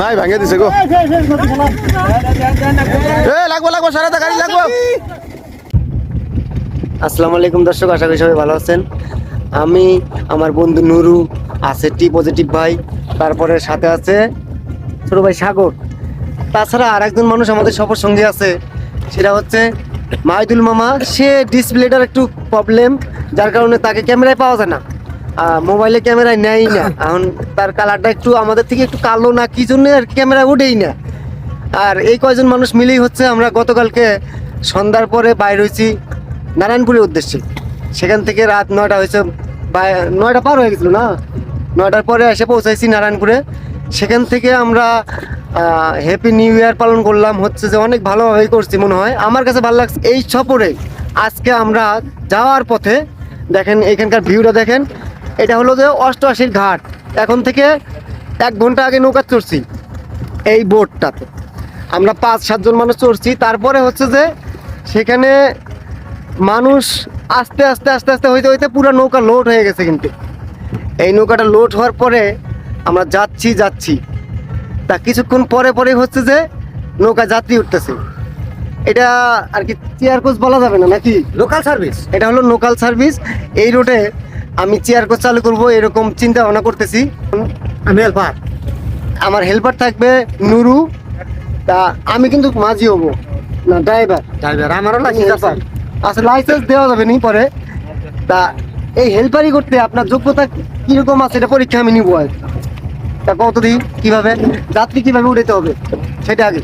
নাই ভাঙে দিছে গো লাগবো লাগবো সারাটা গাড়ি লাগবো আসসালামু আলাইকুম দর্শক, আশা করি সবাই ভালো আছেন। আমি আমার বন্ধু নুরু, আছে টি পজিটিভ ভাই, তারপরে সাথে আছে ছোট ভাই সাগর। তাছাড়া আর একজন মানুষ আমাদের সফর সঙ্গী আছে, সেটা হচ্ছে মাহিদুল মামা, সে ডিসপ্লেটার একটু প্রবলেম যার কারণে তাকে ক্যামেরায় পাওয়া যায় না। মোবাইলে ক্যামেরায় নেয়ই না। এখন তার কালারটা একটু আমাদের থেকে একটু কালো না, কি জন্য আর ক্যামেরা উঠেই না। আর এই কয়জন মানুষ মিলেই হচ্ছে, আমরা গতকালকে সন্ধ্যার পরে বাইর হয়েছি নারায়ণপুরের উদ্দেশ্যে। সেখান থেকে রাত নয়টা হয়েছে নয়টা পার হয়ে গেছিল না? নয়টার পরে এসে পৌঁছাইছি নারায়ণপুরে। সেখান থেকে আমরা হ্যাপি নিউ ইয়ার পালন করলাম, হচ্ছে যে অনেক ভালোভাবেই করছি মনে হয়। আমার কাছে ভালো লাগছে এই সফরে আজকে আমরা যাওয়ার পথে দেখেন, এখানকার ভিউটা দেখেন, এটা হলো যে অষ্টআশির ঘাট। এখন থেকে এক ঘণ্টা আগে নৌকা চড়ছি এই বোটটাতে। আমরা পাঁচ সাতজন মানুষ চড়ছি, তারপরে হচ্ছে যে সেখানে মানুষ আস্তে আস্তে আস্তে আস্তে হইতে হইতে পুরো নৌকা লোড হয়ে গেছে কিন্তু। এই নৌকাটা লোড হওয়ার পরে আমরা যাচ্ছি যাচ্ছি। তা কিছুক্ষণ পরে পরে হচ্ছে যে নৌকা যাত্রী উঠতেছে। এটা আর কি চেয়ার কোচ বলা যাবে না নাকি? লোকাল সার্ভিস এটা হলো লোকাল সার্ভিস এই রোডে আমি চেয়ার কোচ চালু করব এরকম চিন্তা ভাবনা করতেছি। আমি হেল্পার আমার হেল্পার থাকবে নুরু। তা আমি কিন্তু মাঝি হব না ড্রাইভার ড্রাইভার আমারও লাইসেন্স আছে। আচ্ছা লাইসেন্স দেওয়া যাবে নি পরে। তা এই হেল্পারই করতে আপনার যোগ্যতা কীরকম আছে এটা পরীক্ষা আমি নিব আর তা কত দিই কীভাবে? যাত্রী কীভাবে উঠাতে হবে? সেটা আগে।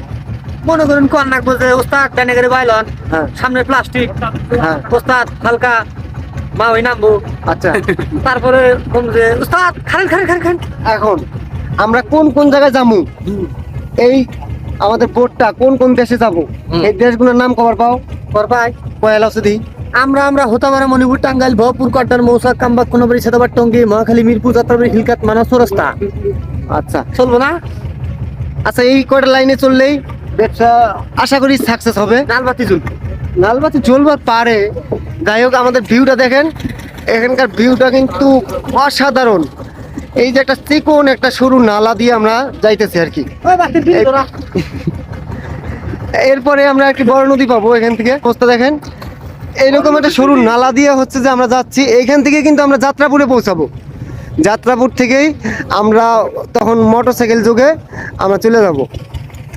মনে করুন কোন নাকবো যে ওস্তাদ ডানে করে বাইলন হ্যাঁ। সামনে প্লাস্টিক হ্যাঁ। ওস্তাদ হালকা মা ওই নামবো। আচ্ছা। তারপরে যে ওস্তাদ খারেন খারেন খারেন খারেন এখন আমরা কোন কোন জায়গায় যাব এই আমাদের বোটটা কোন কোন দেশে যাব? এই দেশগুলোর নাম কবার পাও? কবার পাই। পয়লা সুদি আমরা আমরা হতামারা মণিপুর টাঙ্গাইল ভপুর কট্টার মৌসা কাম্বাক কোনবাড়ি সেদাবার টঙ্গি মহাখালী মিরপুর যাত্রাবাড়ি হিলকাত মানাস রাস্তা আচ্ছা চলবো না? আচ্ছা এই কয়টা লাইনে চললেই ব্যবসা আশা করি সাকসেস হবে। নালবাতি জ্বলবে লালবাতি জ্বলবার পারে। যাই হোক আমাদের ভিউটা দেখেন। এখানকার ভিউটা কিন্তু অসাধারণ। এই যে একটা চিকন একটা সরু নালা দিয়ে আমরা যাইতেছি আর কি। এরপরে আমরা একটি বড় নদী পাবো এখান থেকে। পোস্টটা দেখেন। এইরকম একটা সরু নালা দিয়ে হচ্ছে যে আমরা যাচ্ছি এইখান থেকে কিন্তু আমরা যাত্রাপুরে পৌঁছাবো। যাত্রাপুর থেকেই আমরা তখন মোটরসাইকেল যোগে আমরা চলে যাব।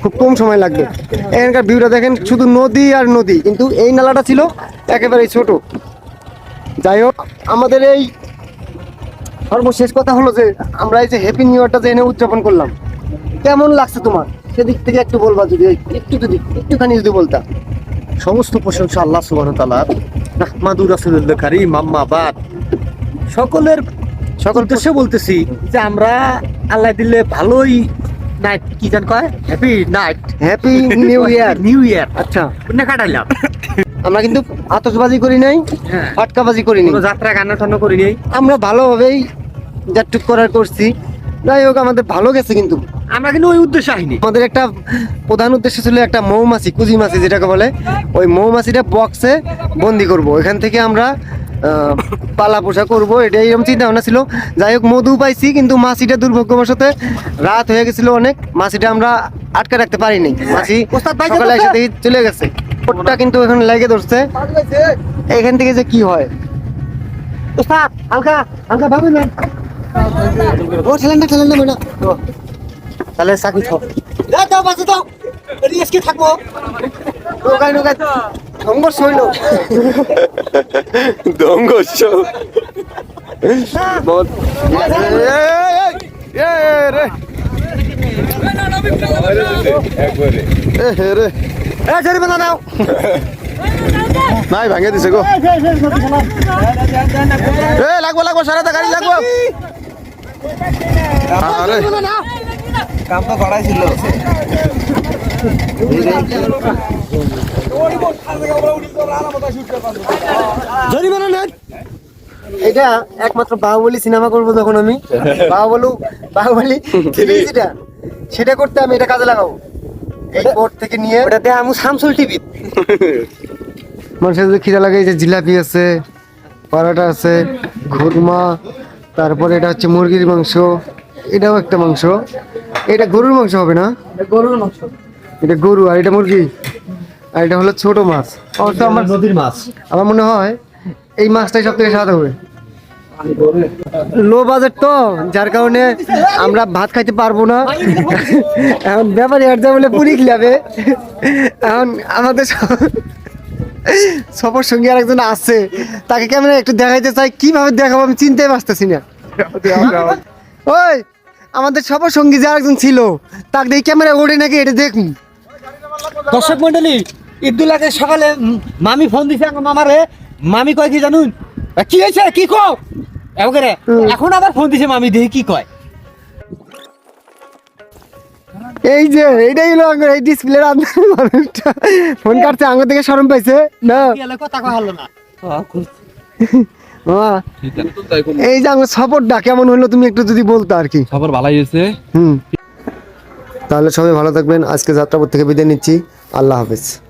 খুব কম সময় লাগবে। এখানকার ভিউটা দেখেন শুধু নদী আর নদী কিন্তু এই নালাটা ছিল একেবারে ছোট। যাই হোক আমাদের এই সর্বশেষ কথা হলো যে আমরা এই যে হ্যাপি নিউ ইয়ারটা যে এনে উদযাপন করলাম কেমন লাগছে তোমার? সেদিক থেকে একটু বলবা যদি একটু যদি একটুখানি যদি বলতা। সমস্ত প্রশংসা আল্লাহ ওয়া তাআলার। মাহমুদুর রাসূলুল্লাহ কারীম আম্মা বাদ। সকলের সকল উদ্দেশ্যে বলতেছি যে আমরা আল্লাহ দিলে ভালোই নাইট কি জান কয়? Happy night happy new year new year আচ্ছা। না কাটাইলাম। আমরা কিন্তু আতশবাজি করি নাই হ্যাঁ। ফাটকাবাজি করি নাই। যাত্রা গান টান্না করি নাই। আমরা ভালোভাবেই যাটুক করার করছি। যাই হোক আমাদের ভালো গেছে কিন্তু। আমরা কিন্তু ওই উদ্দেশ্যে আহিনি আমাদের একটা প্রধান উদ্দেশ্য ছিল একটা মৌমাছি কুজি মাছি যেটাকে বলে ওই মৌমাছিটা বক্সে বন্দি করব। এখান থেকে আমরা আহ, পালা পোষা করব। এটা এরকম চিন্তা ভাবনা ছিল। যাই হোক মধু পাইছি কিন্তু মাছিটা দুর্ভাগ্যবশত রাত হয়ে গেছিল অনেক। মাছিটা আমরা আটকে রাখতে পারিনি। মাছি সকালে এসে দেখি চলে গেছে। ওটা কিন্তু এখন লেগে ধরছে। এখান থেকে যে কি হয়? ওস্তাদ হালকা হালকা ভাবে না। ও ঠেলেন না ঠেলেন না। তাহলে চাকরি থাক। দাও বাজে দাও রিস্কে থাকব। নৌকায় নৌকায়। সংঘর্ষ হইল। দঙ্গস্য বহুত এ রে। এ হে রে। এ জরিমানা নাও। নাই ভাঙে দিছে গো। এ লাগবো লাগবো সারাটা গাড়ি লাগবো। আরে। কাম তো করাইছিল জরিমানা নেন এটা একমাত্র বাহুবলী সিনেমা করব যখন আমি। বাহুবলু বাহুবলী সিরিজটা সেটা করতে আমি এটা কাজে লাগাবো। এই বোর্ড থেকে নিয়ে ওটাতে আমি শামসুল টিভি। মানুষের যদি খিদা লাগে যে জিলাপি আছে পরোটা আছে ঘুরমা তারপরে এটা হচ্ছে মুরগির মাংস এটাও একটা মাংস। এটা গরুর মাংস হবে না? গরুর মাংস। এটা গরু আর এটা মুরগি? আর এটা হলো ছোট মাছ। অবশ্য আমার নদীর মাছ। আমার মনে হয় এই মাছটাই সব থেকে স্বাদ হবে। লো বাজেট তো যার কারণে আমরা ভাত খাইতে পারব না। এখন ব্যাপারে আর যা বলে পুরি খিলাবে। এখন আমাদের সফর সঙ্গী আর একজন আছে তাকে কেমন একটু দেখাইতে চাই? কীভাবে দেখাবো আমি চিনতে পারতেছি না। ওই! আমাদের সবার সঙ্গী যে আরেকজন ছিল তাকে দেখি ক্যামেরা ওঠে নাকি এটা দেখুন। দর্শক মন্ডলী ঈদুল আগে সকালে মামি ফোন দিছে আমার মামারে। মামি কয় কি জানুন? কি হয়েছে? কি কো এখন আবার ফোন দিছে মামি দেখি কি কয়। এই যে এইটাই হলো আঙ্গুর এই ডিসপ্লের মানুষটা। ফোন কাটছে আঙ্গুর থেকে শরম পাইছে না? কথা হলো না। এই যে আমার সফরটা কেমন হলো তুমি একটু যদি বলতো আর কি? সফর ভালোই হয়েছে। হুম। তাহলে সবাই ভালো থাকবেন। আজকে যাত্রাপুর থেকে বিদায় নিচ্ছি। আল্লাহ হাফেজ।